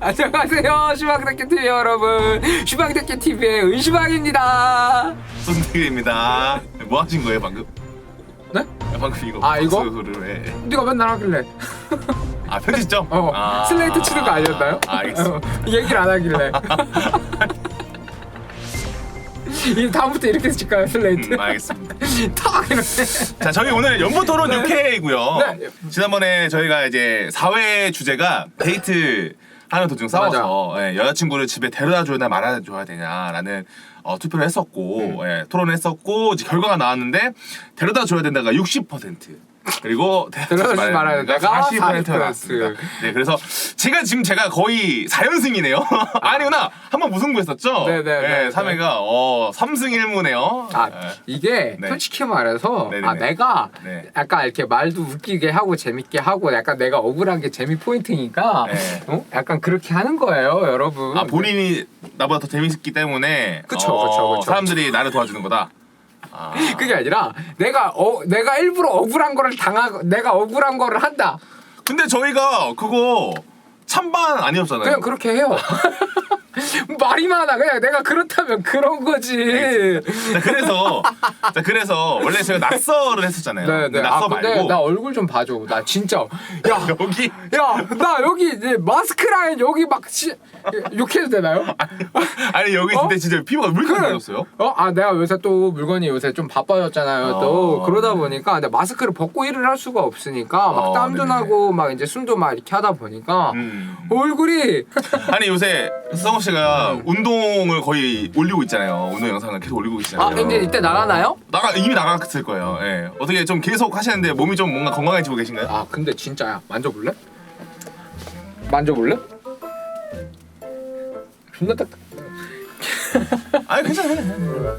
안녕하세요 슈방대캐 TV 여러분 슈방대캐 TV의 은슈방입니다 손대입니다. 뭐 하신 거예요 방금? 네? 아, 방금 이거 아, 이거? 박수를 해. 네가 맨날 하길래 아 편집점? 어 아, 슬레이트 치는 거 아니었나요? 아, 알겠습니다. 어, 얘기를 안 하길래 이 다음부터 이렇게 칠까요 슬레이트? 음, 알겠습니다. 탁 이렇게 자 저희 오늘 연보 토론 네. 6회이고요. 네. 지난번에 저희가 이제 4회 주제가 데이트 하는 도중 싸워서 예, 여자친구를 집에 데려다 줘야 되나 말아 줘야 되냐라는 어, 투표를 했었고 음. 예, 토론을 했었고 이제 결과가 나왔는데 데려다 줘야 된다가 60% 그리고 주지 말아야 된다가 40%가 40%. 나왔습니다. 네, 그래서 제가 지금 제가 거의 4연승이네요. 아니구나. 한 번 무승부 했었죠. 네, 네, 네, 예, 3회가 어, 3승 1무네요. 아 이게 네. 솔직히 말해서 네네네. 아 내가 네. 약간 이렇게 말도 웃기게 하고 재밌게 하고 약간 내가 억울한 게 재미 포인트니까 네. 어? 약간 그렇게 하는 거예요 여러분 아 본인이 나보다 더 재밌기 때문에 그쵸, 어, 그쵸, 그쵸. 사람들이 나를 도와주는 거다. 아, 그게 아니라 내가 어 내가 일부러 억울한 거를 당하 내가 억울한 거를 한다. 근데 저희가 그거 찬반 아니었잖아요. 그냥 그렇게 해요 말이 많아 그냥 내가 그렇다면 그런 거지 자, 그래서 자, 그래서 원래 저희가 낙서를 했었잖아요. 네네 낙서 아 근데 말고 나 얼굴 좀 봐줘 나 진짜 야 여기 야, 나 여기 이제 마스크 라인 여기 막 시, 욕해도 되나요? 아니 여기 어? 근데 진짜 피부가 왜 이렇게 그래. 달렸어요? 어? 아 내가 요새 또 물건이 요새 좀 바빠졌잖아요 또 어. 그러다 보니까 근데 마스크를 벗고 일을 할 수가 없으니까 막 어, 땀도 네네. 나고 막 이제 숨도 막 이렇게 하다 보니까 음. 얼굴이 아니 요새 성호 씨가 운동을 거의 올리고 있잖아요. 운동 영상을 계속 올리고 있잖아요. 아 이제 이때 나가나요? 나가 이미 나갔을 거예요. 예. 어떻게 좀 계속 하시는데 몸이 좀 뭔가 건강해지고 계신가요? 아 근데 진짜야 만져볼래? 만져볼래? 존나 딱 아니 괜찮아요.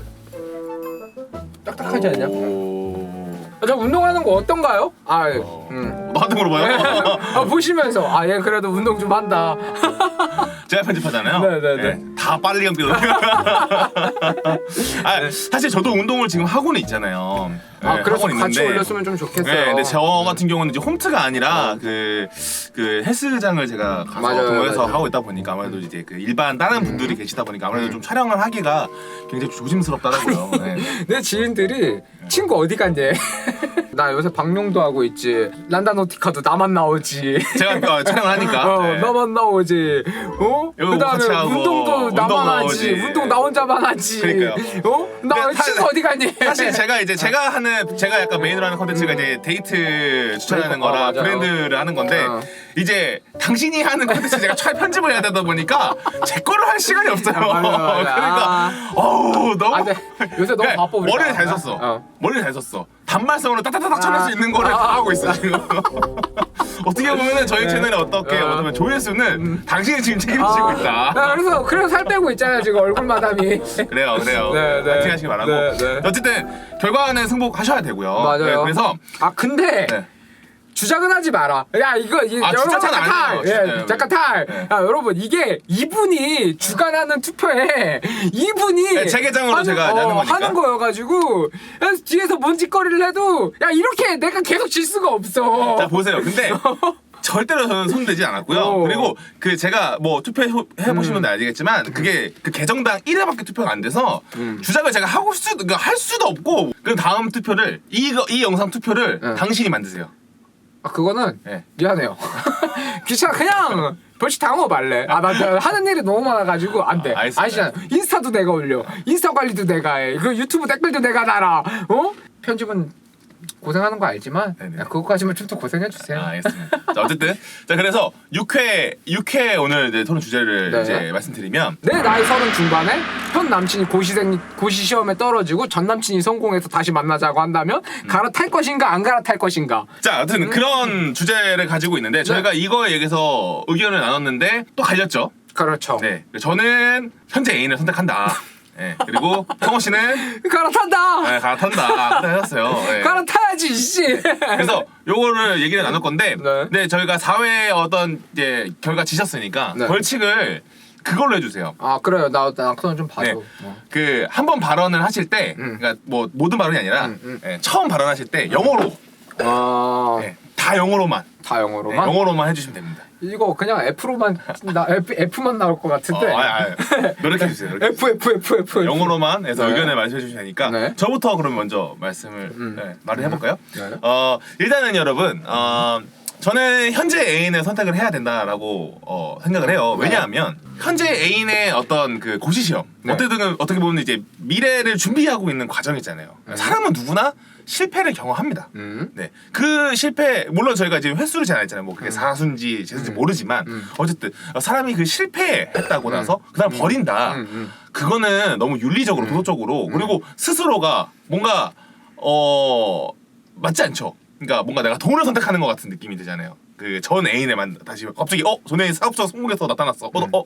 딱딱하지 않냐? 오. 아, 저 운동하는 거 어떤가요? 아, 어. 음. 너한테 물어봐요. 아 보시면서 아 얘 그래도 운동 좀 한다. 제가 편집하잖아요. 네 네네. 다 빨리 감겨. 아, 사실 저도 운동을 지금 하고는 있잖아요. 아 네, 그래서 같이 있는데 올렸으면 좀 좋겠어요. 네, 근데 저 같은 경우는 이제 홈트가 아니라 그, 그 헬스장을 제가 가서 맞아요, 동호회에서 맞아요. 음. 하고 있다 보니까 아무래도 이제 그 일반 다른 분들이 계시다 보니까 아무래도 좀 촬영을 하기가 굉장히 조심스럽더라고요. 네. 내 지인들이 친구 어디 갔니? 나 요새 방송도 하고 있지. 란다노티카도 나만 나오지. 제가 어, 촬영을 하니까. 어, 네. 나만 나오지. 어? 이거 그다음에 하고, 운동도 나만 운동 하지. 나오지. 운동 나 혼자만 하지. 그러니까요. 어? 나 근데 친구 사- 어디 갔니? 사실 제가 이제 제가 하는 제가 약간 메인으로 하는 컨텐츠가 이제 데이트 추천하는 어, 거라 맞아요. 브랜드를 하는 건데 어. 이제 당신이 하는 컨텐츠 제가 촬 편집을 해야 되다 보니까 제 거를 할 시간이 없어요. 맞아, 맞아. 그러니까 어우 너무 아, 네. 요새 너무 그러니까 바빠 우리가. 머리를 잘 썼어. 어. 머리를 잘 썼어. 단말성으로 따다다닥 쳐낼 수 있는 거를 아. 다 하고 있어 지금. 어떻게 보면은 저희 네. 채널에 어떻게 어. 어쩌면 조회수는 당신이 지금 책임지고 있다. 아, 그래서 그래서 살 빼고 있잖아요 지금 얼굴 마담이. 그래요, 그래요. 네, 네. 파이팅 하시기 바라고. 네, 네. 어쨌든 결과는 승복하셔야 되고요. 맞아요. 네, 그래서 아 근데 네. 주작은 하지 마라. 야 이거 이, 아, 여러분 잠깐 탈. 예, 잠깐 탈. 네. 야 여러분 이게 이분이 주관하는 투표에 이분이 네, 제 계정으로 제가 하는 거니까. 하는 거여가지고 뒤에서 뭔 짓거리를 해도 야 이렇게 내가 계속 질 수가 없어. 자 보세요. 근데 절대로 저는 손대지 않았고요. 어. 그리고 그 제가 뭐 투표해 보시면 알겠지만 그게 그 계정당 1회밖에 투표가 안 돼서 음. 주작을 제가 하고 수도 그러니까 할 수도 없고 그 다음 투표를 이거 이 영상 투표를 네. 당신이 만드세요. 아 그거는 네. 미안해요. 귀찮아 그냥 벌칙 당하고 말래. 아나 하는 일이 너무 많아가지고 안 돼. 아, 알겠습니다. 아시잖아. 인스타도 내가 올려. 인스타 관리도 내가 해. 그 유튜브 댓글도 내가 달아. 어? 편집은 고생하는 거 알지만 네네. 야, 그거까지만 좀 더 고생해 주세요. 아, 알겠습니다. 자 어쨌든 자 그래서 6회 6회 오늘 이제 토론 주제를 네. 이제 말씀드리면 내 나이 서른 중반에 현 남친이 고시생 고시 시험에 떨어지고 전 남친이 성공해서 다시 만나자고 한다면 갈아탈 것인가 안 갈아탈 것인가. 자, 아무튼 음. 그런 주제를 가지고 네. 있는데 저희가 이거에 대해서 의견을 나눴는데 또 갈렸죠. 그렇죠. 네, 저는 현재 애인을 선택한다. 네, 그리고 성호 씨는 갈아탄다. 네, 갈아탄다. 하셨어요. 네. 갈아타야지 씨. 그래서 요거를 얘기를 나눌 건데, 네. 네, 저희가 4회 어떤 이제 결과 지셨으니까 네. 벌칙을 그걸로 해주세요. 아 그래요. 나 낙서는 좀 봐줘. 네. 어. 그 한 번 발언을 하실 때, 음. 그러니까 뭐 모든 발언이 아니라 음, 음. 네, 처음 발언하실 때 영어로, 아, 네, 다 영어로만, 다 네, 영어로만. 영어로만 해주시면 됩니다. 이거 그냥 F로만 나 F F만 나올 것 같은데. 어, 아, 아, 노력해 주세요. F F F F. 영어로만 해서 네. 의견을 말씀해 주시면 되니까 네. 저부터 그럼 먼저 말씀을 음. 네, 말을 해볼까요? 네. 어 일단은 여러분 어, 저는 현재 애인을 선택을 해야 된다라고 어, 생각을 해요. 네. 왜냐하면 현재 애인의 어떤 그 고시 시험 네. 어떻게든 어떻게 보면 이제 미래를 준비하고 있는 과정이잖아요. 사람은 누구나 실패를 경험합니다. 음. 네, 그 실패 물론 저희가 지금 횟수를 잘안 했잖아요. 뭐 그게 사순지 제순지 모르지만 음. 어쨌든 어, 사람이 그 실패했다고 나서 그다음 버린다. 음, 음. 그거는 너무 윤리적으로 도덕적으로 그리고 스스로가 뭔가 어 맞지 않죠. 그러니까 뭔가 내가 돈을 선택하는 것 같은 느낌이 들잖아요. 그 전 애인에 만 다시 갑자기 어 전 애인 사업적 성공해서 나타났어. 어, 어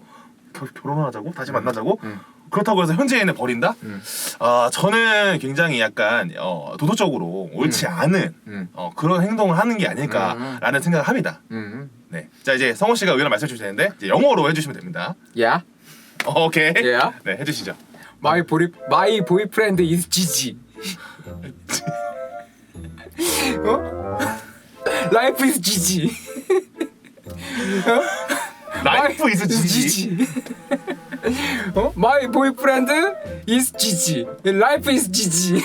결, 결혼을 하자고 다시 만나자고 음. 그렇다고 해서 현재 애인을 버린다? 음. 아 저는 굉장히 약간 어, 도덕적으로 옳지 않은 음. 어, 그런 행동을 하는 게 아닐까라는 생각을 합니다. 음. 네. 자 이제 성호 씨가 의견을 말씀해 주셔야 되는데 이제 영어로 해주시면 됩니다. Yeah. 어, 오케이. Yeah. 네 해주시죠. My boy my boyfriend is Gigi. 어? Life is Gigi. 라이프 이즈 지지. 어? My boyfriend is Gigi. Life is Gigi.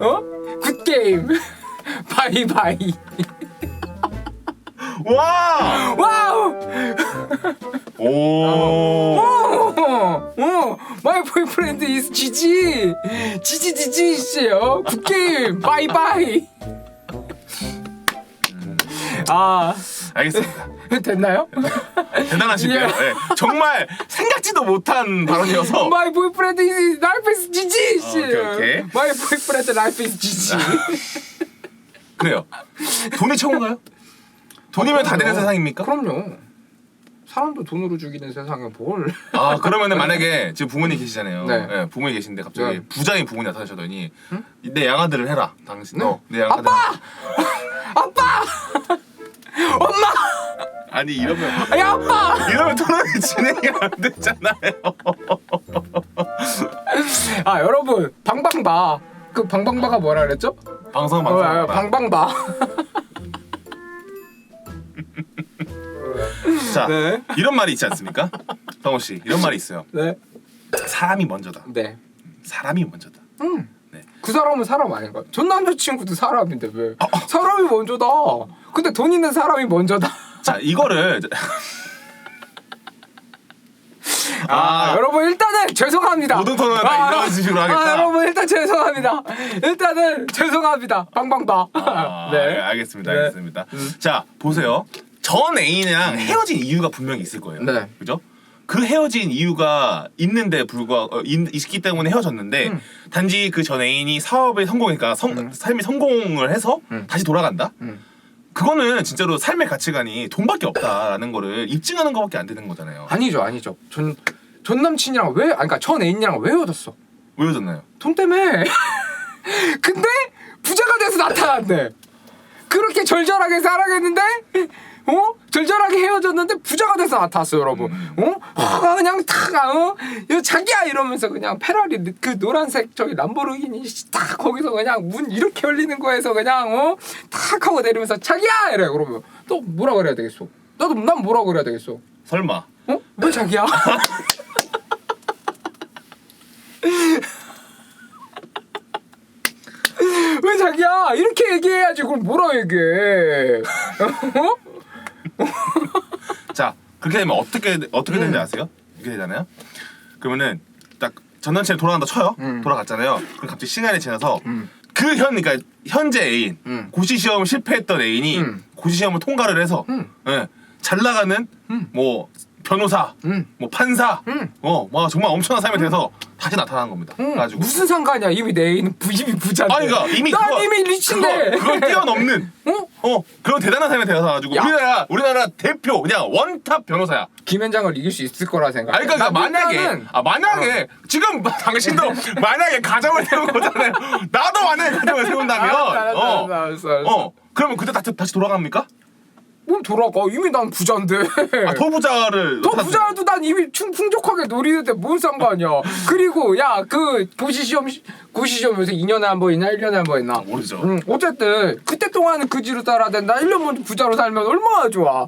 어? Good game. Bye bye. 와. 와우. 오. 어, 어, my boyfriend is Gigi. Gigi Gigi 씨요. Bye bye. 아 알겠습니다. 됐나요? 대단하시네요. 예. 네. 정말 생각지도 못한 발언이어서. My boyfriend is life is 씨. 어, 오케이, 오케이. My boyfriend life is Gigi. 그래요. 돈이 최고인가요? 돈이면 다 되는. 세상입니까? 그럼요. 사람도 돈으로 죽이는 세상에 뭘? 아 그러면은 만약에 지금 부모님 계시잖아요. 네. 네. 부모님 계신데 갑자기 네. 부자인 부모님 나타나셨더니 내 양아들을 해라. 당신 네. 너내 양아들. 아빠! 아빠! 엄마! 아니 이러면 야 아빠! 이러면 토론이 진행이 안 되잖아요. 아 여러분 방방바 그 방방바가 뭐라 그랬죠? 방송 어, 방송. 아, 방방바. 자 네. 이런 말이 있지 않습니까? 성호 씨 이런 말이 있어요. 네. 사람이 먼저다. 네. 사람이 먼저다. 음. 네. 그 사람은 사람 아닌가? 전 남자친구도 사람인데 왜? 사람이 먼저다. 근데 돈 있는 사람이 먼저다. 자 이거를 아, 여러분 일단은 죄송합니다. 모든 토론은 다 이런 식으로 하겠다. 아, 여러분 일단 죄송합니다. 일단은 죄송합니다. 방방바. 아, 네. 알- 알겠습니다. 네. 알겠습니다. 자 보세요. 전 애인이랑 헤어진 이유가 분명히 있을 거예요. 네. 그죠? 그 헤어진 이유가 있는데 불구하고 어, 있, 있기 때문에 헤어졌는데 음. 단지 그 전 애인이 사업에 성공했니까 성, 삶이 성공을 해서 음. 다시 돌아간다. 음. 그거는 진짜로 삶의 가치관이 돈밖에 없다라는 거를 입증하는 것밖에 안 되는 거잖아요. 아니죠, 아니죠. 전, 전 남친이랑 왜, 아니, 그러니까 전 애인이랑 왜 헤어졌어? 왜 헤어졌나요? 돈 때문에. 근데 부자가 돼서 나타났네. 그렇게 절절하게 사랑했는데, 어? 절절하게 헤어졌는데 부자가 돼서 나타났어, 여러분. 어? 화가 그냥 탁, 어? 이거 자기야 이러면서 그냥 페라리 그 노란색 저기 람보르기니 딱 거기서 그냥 문 이렇게 열리는 거에서 그냥 어? 탁 하고 내리면서 자기야 이래 그러면 또 뭐라 그래야 되겠어? 나도 난 뭐라 그래야 되겠어? 설마 어? 왜 자기야? 왜 자기야? 이렇게 얘기해야지 그걸 뭐라 얘기해? 어? 자 그렇게 되면 어떻게 어떻게 되는지 음. 아세요? 이렇게 되잖아요. 그러면은 딱 전남친이 돌아간다 쳐요. 음. 돌아갔잖아요. 그럼 갑자기 시간이 지나서 음. 그 현 그러니까 현재 애인 음. 고시 시험 실패했던 애인이 음. 고시 시험을 통과를 해서 음. 예, 잘 나가는 음. 뭐 변호사, 음. 뭐 판사, 음. 어, 뭐 정말 엄청난 삶이 돼서 다시 나타난 겁니다. 응, 가지고 무슨 상관이야? 이미 내 애인은 부, 이미 부자인데. 아니 그러니까 이미 난 그거, 이미 리치인데. 그거, 그걸 뛰어넘는 어? 어 그런 대단한 삶이 되어서 가지고 야. 우리나라 우리나라 대표 그냥 원탑 변호사야. 김현장을 이길 수 있을 거라 생각. 아니 그러니까 만약에 아 만약에 지금 당신도 만약에 가정을 세운 거잖아요. 나도 만약에 가정을 세운다면 어. 어 그러면 그때 다시, 다시 돌아갑니까? 뭘 돌아가? 이미 난 부자인데. 아, 더 부자를 더. 부자도 난 이미 충 풍족하게 노리는데 뭔 상관이야. 그리고 야 그 고시 시험 고시 시험 요새 2년에 한 번이나 1년에 한 번이나. 모르죠. 응, 어쨌든 그때 동안은 그 지로 따라야 된다. 1년 먼저 부자로 살면 얼마나 좋아.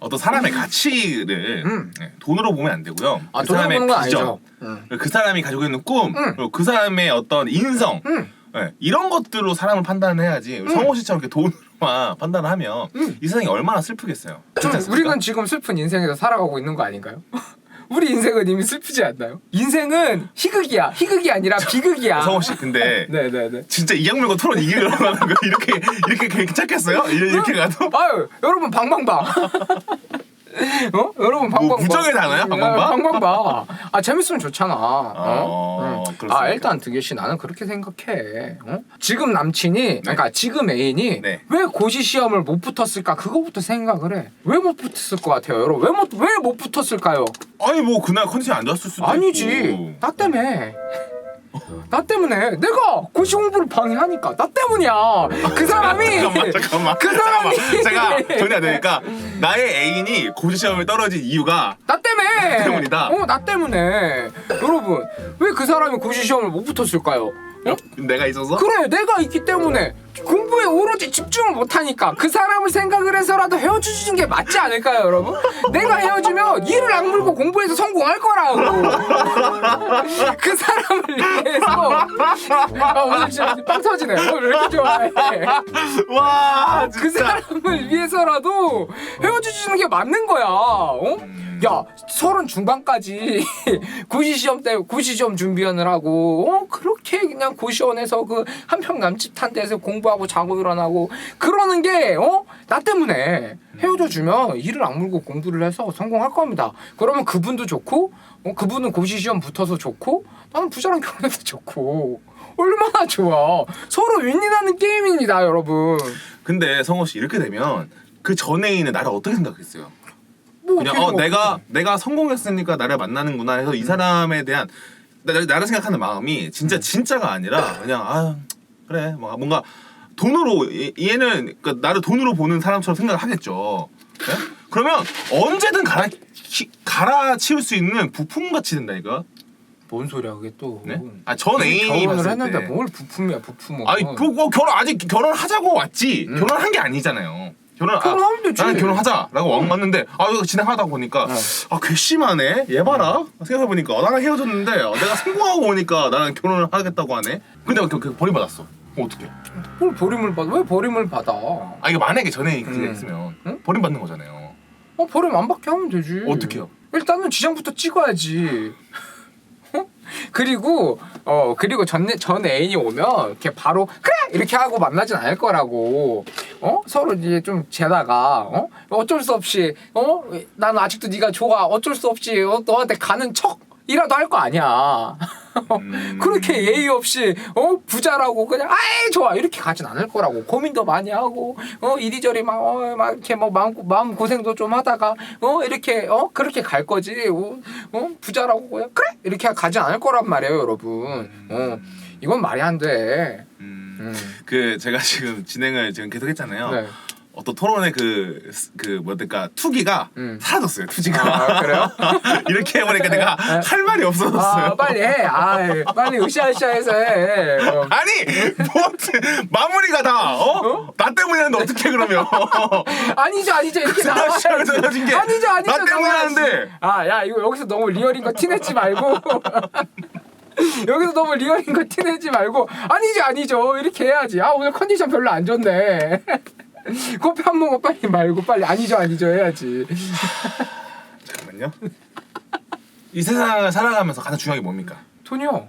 어떤 사람의 가치를 음. 네, 돈으로 보면 안 되고요. 아, 그 사람의 비전. 응. 그 사람이 가지고 있는 꿈, 음. 그리고 그 사람의 어떤 인성, 응. 네, 이런 것들로 사람을 판단해야지. 성호 씨처럼 이렇게 돈으로 만 판단하면 음. 이 세상이 얼마나 슬프겠어요. 그렇지 좀 않습니까? 우리는 지금 슬픈 인생에서 살아가고 있는 거 아닌가요? 우리 인생은 이미 슬프지 않나요? 인생은 희극이야. 희극이 아니라 비극이야. 성호 씨 근데 네네네. 진짜 이악 물고 토론 이기려고 하는 거 이렇게 이렇게 괜찮겠어요? 이렇게, 이렇게 가도? 아유 여러분 방방방. 어? 여러분 방방방. 뭐 부정의 단어야, 방방방? 야, 방방방. 아 재밌으면 좋잖아. 어? 어, 응. 아 일단 드게 씨 나는 그렇게 생각해. 어? 지금 남친이 그러니까 지금 애인이 네. 왜 고시 시험을 못 붙었을까 그거부터 생각을 해. 왜 못 붙었을 것 같아요, 여러분? 왜못왜 못 붙었을까요? 아니 뭐 그날 컨디션이 안 좋았을 수도 아니지. 있고. 나 때문에. 나 때문에 내가 고시 공부를 방해하니까 나 때문이야. 그 사람이 잠깐만 잠깐만 그 사람이 잠깐만. 제가 정리 안 되니까 나의 애인이 고시 시험에 떨어진 이유가 나 때문에. 나 때문이다. 어, 나 때문에. 여러분, 왜 그 사람이 고시 시험을 못 붙었을까요? 어? 내가 있어서 그래, 내가 있기 때문에 공부에 오로지 집중을 못 하니까 그 사람을 생각을 해서라도 헤어지는 게 맞지 않을까요, 여러분? 내가 헤어지면 이를 악물고 공부해서 성공할 거라고. 그 사람을 위해서. 아, 오늘 진짜 빵 터지네. 오늘 왜 이렇게 좋아해? 와그 사람을 위해서라도 헤어지시는 게 맞는 거야. 어? 야, 서른 중반까지 고시 시험 때 고시 시험 준비하느라고 어? 그렇게 그냥 고시원에서 그 한평 남집 탄 데서 공부하고 자고 일어나고 그러는 게 어? 나 때문에 헤어져 주면 이를 악물고 공부를 해서 성공할 겁니다. 그러면 그분도 좋고 어? 그분은 고시 시험 붙어서 좋고 나는 부자랑 결혼해서 좋고 얼마나 좋아. 서로 윈윈하는 게임입니다, 여러분. 근데 성호 씨 이렇게 되면 그전 애인은 나를 어떻게 생각했어요? 뭐 그냥 어? 내가 내가 성공했으니까 나를 만나는구나 해서 이 사람에 대한 나, 나를 생각하는 마음이 진짜 진짜가 아니라 그냥 아 그래 뭐 뭔가 돈으로 얘- 얘는 그러니까 나를 돈으로 보는 사람처럼 생각을 하겠죠. 네? 그러면 언제든 갈아 치- 갈아치울 수 있는 부품 같이 된다니까. 뭔 소리야 그게 또? 네? 아전 애인이 결혼을 봤을 했는데 때. 뭘 부품이야 부품은? 아니 그거 결혼 아직 결혼하자고 왔지 음. 결혼한 게 아니잖아요. 결혼 결혼하면 되지. 나는 결혼하자라고 왕 왔는데 아 이거 진행하다 보니까 어. 아 괘씸하네 얘 봐라 생각해 보니까 나랑 헤어졌는데 어, 내가 성공하고 오니까 나랑 결혼을 하겠다고 하네. 근데 그, 그 버림받았어. 그럼 어떡해? 뭘 버림을 받아? 왜 버림을 받아? 아 이거 만약에 전에 그게 음. 했으면 응? 버림받는 거잖아요. 어 버림 안 받게 하면 되지. 어떡해요? 일단은 지장부터 찍어야지. 어? 그리고 어 그리고 전, 전 애인이 오면 이렇게 바로 그래 이렇게 하고 만나진 않을 거라고 어? 서로 이제 좀 재다가 어? 어쩔 수 없이 어? 나는 아직도 네가 좋아. 어쩔 수 없이 어, 너한테 가는 척 이라도 할 거 아니야. 음. 그렇게 예의 없이 어? 부자라고 그냥 아이 좋아. 이렇게 가진 않을 거라고. 고민도 많이 하고 어? 이리저리 막 어? 막 이렇게 뭐 마음 마음 고생도 좀 하다가 어? 이렇게 어? 그렇게 갈 거지. 어, 어? 부자라고 그냥 그래! 이렇게 가진 않을 거란 말이에요 여러분. 어? 이건 말이 안돼. 음. 음. 그 제가 지금 진행을 지금 계속 했잖아요. 네. 어떤 토론의 그 그 뭐랄까 투기가 음. 사라졌어요. 투지가 아, 그래요? 이렇게 해보니까 내가 할 말이 없어졌어요. 아 빨리 해. 아 빨리 으쌰으쌰해서 해. 어. 아니 뭐 마무리가 다 어? 나 때문이었는데 어떻게 그러면 아니죠 아니죠 이렇게 그 나와야지. 아니죠 아니죠 나 때문에. 하는데. 아 야 이거 여기서 너무 리얼인 거 티내지 말고 여기서 너무 리얼인 거 티내지 말고 아니죠 아니죠 이렇게 해야지 아 오늘 컨디션 별로 안 좋네 커피 한 모금 빨리 말고 빨리 아니죠 아니죠 해야지 잠깐만요. 이 세상을 살아가면서 가장 중요한 게 뭡니까? 돈이요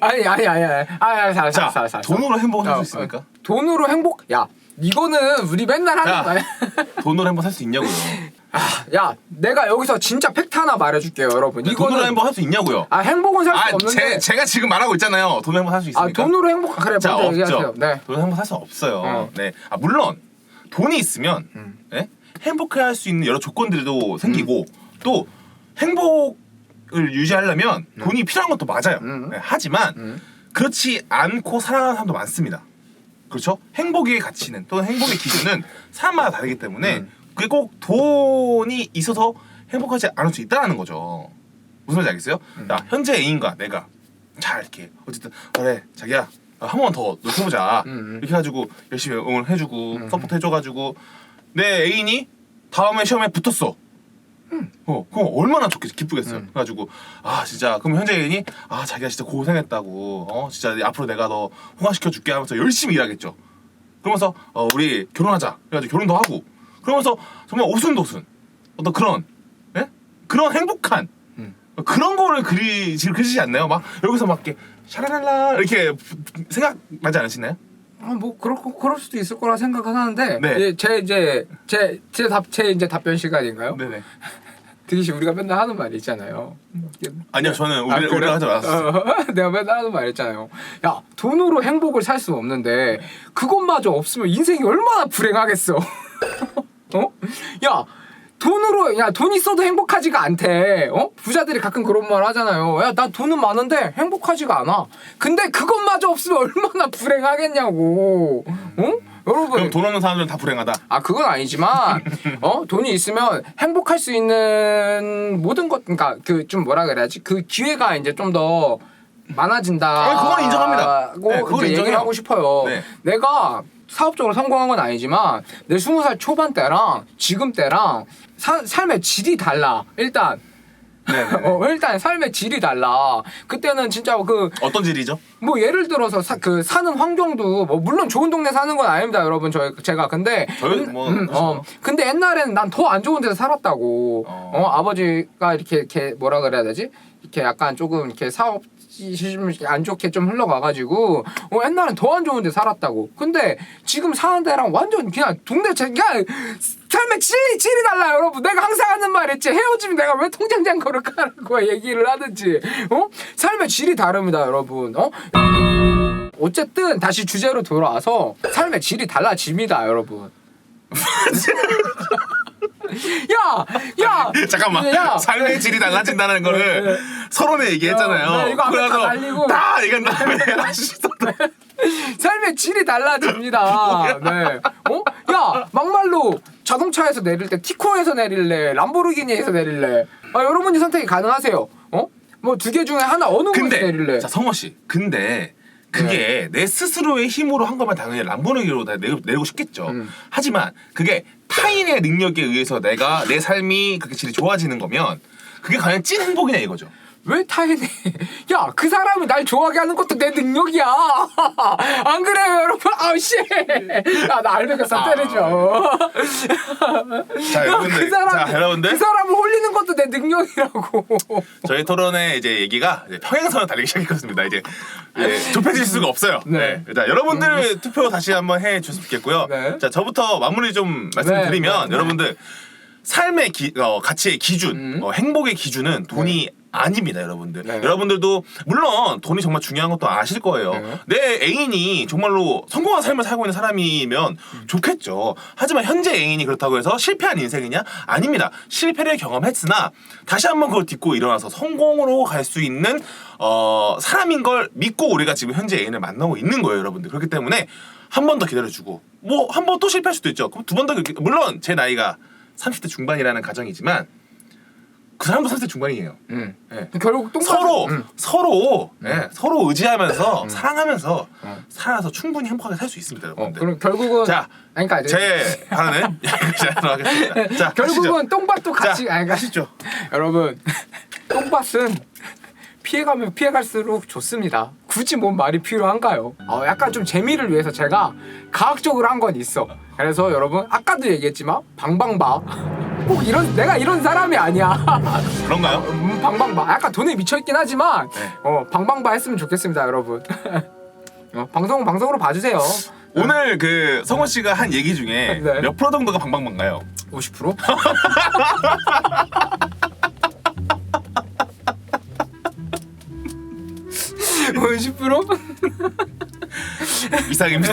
아니 아니 아니 아니 아니 살 자, 살살 돈으로 행복을 살 어, 수 있습니까? 돈으로 행복 야 이거는 우리 맨날 하는 자. 거야 돈으로 행복 살 수 있냐고요. 야 내가 여기서 진짜 팩트 하나 말해줄게요 여러분 네, 돈으로 행복 살수 있냐고요. 아 행복은 살 수 아, 없는데 제, 제가 지금 말하고 있잖아요. 돈으로 행복 살수아 있습니까? 돈으로 행복 그래 자, 먼저 얘기하세요. 네 돈으로 행복 살수 없어요. 어. 네. 아, 물론 돈이 있으면 음. 예? 행복해 할수 있는 여러 조건들도 생기고 또 행복을 유지하려면 돈이 필요한 것도 맞아요. 음. 네, 하지만 음. 그렇지 않고 살아가는 사람도 많습니다. 그렇죠? 행복의 가치는 또는 행복의 기준은 사람마다 다르기 때문에 음. 그게 꼭 돈이 있어서 행복하지 않을 수 있다는 거죠. 무슨 말인지 알겠어요? 음. 자, 현재 애인과 내가 잘 이렇게 어쨌든 그래 자기야 한 번 더 노력해보자 음, 음. 이렇게 해가지고 열심히 응원해주고 음. 서포트 해줘가지고 내 애인이 다음에 시험에 붙었어. 어, 그럼 얼마나 좋겠어, 기쁘겠어요. 음. 그래가지고 아 진짜 그럼 현재 애인이 아 자기가 진짜 고생했다고, 어 진짜 앞으로 내가 너 호강시켜 줄게 하면서 열심히 일하겠죠. 그러면서 어 우리 결혼하자. 그래가지고 결혼도 하고, 그러면서 정말 오순도순 어떤 그런, 예? 그런 행복한 음. 그런 거를 그리 지금 그리시지 않나요? 막 여기서 막 이렇게 샤라랄라 이렇게 생각나지 않으시나요? 아, 뭐 그럴 수도 있을 거라 생각은 하는데 네. 예, 제 이제 제제답제 이제 답변 시간인가요? 네네. 드기 씨 우리가 맨날 하는 말 있잖아요. 아니요, 저는 우리 아, 우리가 그래? 하지 말았어요. 어, 내가 맨날 하는 말 있잖아요. 야 돈으로 행복을 살 수 없는데 그것마저 없으면 인생이 얼마나 불행하겠어. 어? 야 돈으로 야 돈 있어도 행복하지가 않대. 어? 부자들이 가끔 그런 말 하잖아요. 야 나 돈은 많은데 행복하지가 않아. 근데 그것마저 없으면 얼마나 불행하겠냐고. 어? 여러분 그럼 돈 없는 사람들은 다 불행하다. 아 그건 아니지만 어 돈이 있으면 행복할 수 있는 모든 것 그러니까 그 좀 뭐라 그래야지 그 기회가 이제 좀 더 많아진다. 아, 그건 인정합니다. 고 네, 그건 이제 얘기를 인정해요. 하고 싶어요. 네. 내가 사업적으로 성공한 건 아니지만 내 스무 살 초반 때랑 지금 때랑 사, 삶의 질이 달라. 일단 네. 어, 일단 삶의 질이 달라. 그때는 진짜 그 어떤 질이죠? 뭐 예를 들어서 사, 그 사는 환경도 뭐 물론 좋은 동네 사는 건 아닙니다 여러분 저희 제가 근데 저희 음, 뭐 음, 어 근데 옛날에는 난 더 안 좋은 데서 살았다고 어. 어, 아버지가 이렇게 이렇게 뭐라 그래야 되지 이렇게 약간 조금 이렇게 사업 안 좋게 좀 흘러가가지고 어, 옛날엔 더 안 좋은 데 살았다고. 근데 지금 사는 데랑 완전 그냥 동네 자 그냥 삶의 질이 질이 달라요 여러분. 내가 항상 하는 말 있지? 헤어지면 내가 왜 통장장 거룩하라고 얘기를 하든지 어? 삶의 질이 다릅니다 여러분 어? 어쨌든 다시 주제로 돌아와서 삶의 질이 달라집니다, 여러분. 야, 야, 잠깐만. 야, 삶의 질이 달라진다는 거를 서론에 얘기했잖아요. 네, 이거 앞에 다 날리고. 다 얘기한 다음에 또 삶의 질이 달라집니다. 네. 어? 야, 막말로 자동차에서 내릴 때 티코에서 내릴래, 람보르기니에서 내릴래. 아, 여러분이 선택이 가능하세요. 어? 뭐 두 개 중에 하나 어느 곳에서 근데 내릴래? 자 성호 씨, 근데 그게 내 스스로의 힘으로 한 거면 당연히 람보르기로 다 내고, 내고 싶겠죠. 음. 하지만 그게 타인의 능력에 의해서 내가 내 삶이 그렇게 질이 좋아지는 거면 그게 과연 찐 행복이냐 이거죠. 왜 타인이 야 그 사람이 날 좋아하게 하는 것도 내 능력이야 안 그래요 여러분 아우씨 야나 알베가서 아. 때려줘 자 야, 여러분들, 그 사람 자 여러분들 그 사람을 홀리는 것도 내 능력이라고 저희 토론의 이제 얘기가 이제 평행선을 달리기 시작했습니다. 이제 예, 좁혀질 수가 없어요. 네. 네. 자, 여러분들 투표 다시 한번 해 주셨으면 좋겠고요. 네. 자, 저부터 마무리 좀 말씀드리면 네, 네, 여러분들 삶의 기, 어, 가치의 기준, 음. 어, 행복의 기준은 돈이 아닙니다, 여러분들. 네. 여러분들도 물론 돈이 정말 중요한 것도 아실 거예요. 네. 내 애인이 정말로 성공한 삶을 살고 있는 사람이면 좋겠죠. 하지만 현재 애인이 그렇다고 해서 실패한 인생이냐? 아닙니다. 실패를 경험했으나 다시 한번 그걸 딛고 일어나서 성공으로 갈 수 있는 어, 사람인 걸 믿고 우리가 지금 현재 애인을 만나고 있는 거예요, 여러분들. 그렇기 때문에 한 번 더 기다려주고 뭐 한 번 또 실패할 수도 있죠. 그럼 두 번 더 물론 제 나이가 30대 중반이라는 가정이지만 그 사람도 30대 중반이에요. 음. 예. 결국 똥 서로 음. 서로 예, 서로 의지하면서 사랑하면서 어. 살아서 충분히 행복하게 살 수 있습니다, 어, 여러분들. 그럼 결국은 자, 아니 그러니까 제 여기까지 하도록 하겠습니다. 자, 결국은 똥밭도 같이 자, 아니 그러니까 가시죠. 여러분 똥밭은 피해가면 피해갈수록 좋습니다. 굳이 뭔 말이 필요한가요? 어, 약간 좀 재미를 위해서 제가 가학적으로 한 건 있어. 그래서 여러분 아까도 얘기했지만 방방바 꼭 이런 내가 이런 사람이 아니야. 그런가요? 음, 방방바 약간 돈에 미쳐 있긴 하지만 네. 어 방방바 했으면 좋겠습니다, 여러분. 어, 방송 방송으로 봐주세요. 오늘 그 성호 씨가 한 얘기 중에 네. 몇 프로 정도가 방방방가요? 50%? 뭐 50%? 이상입니다.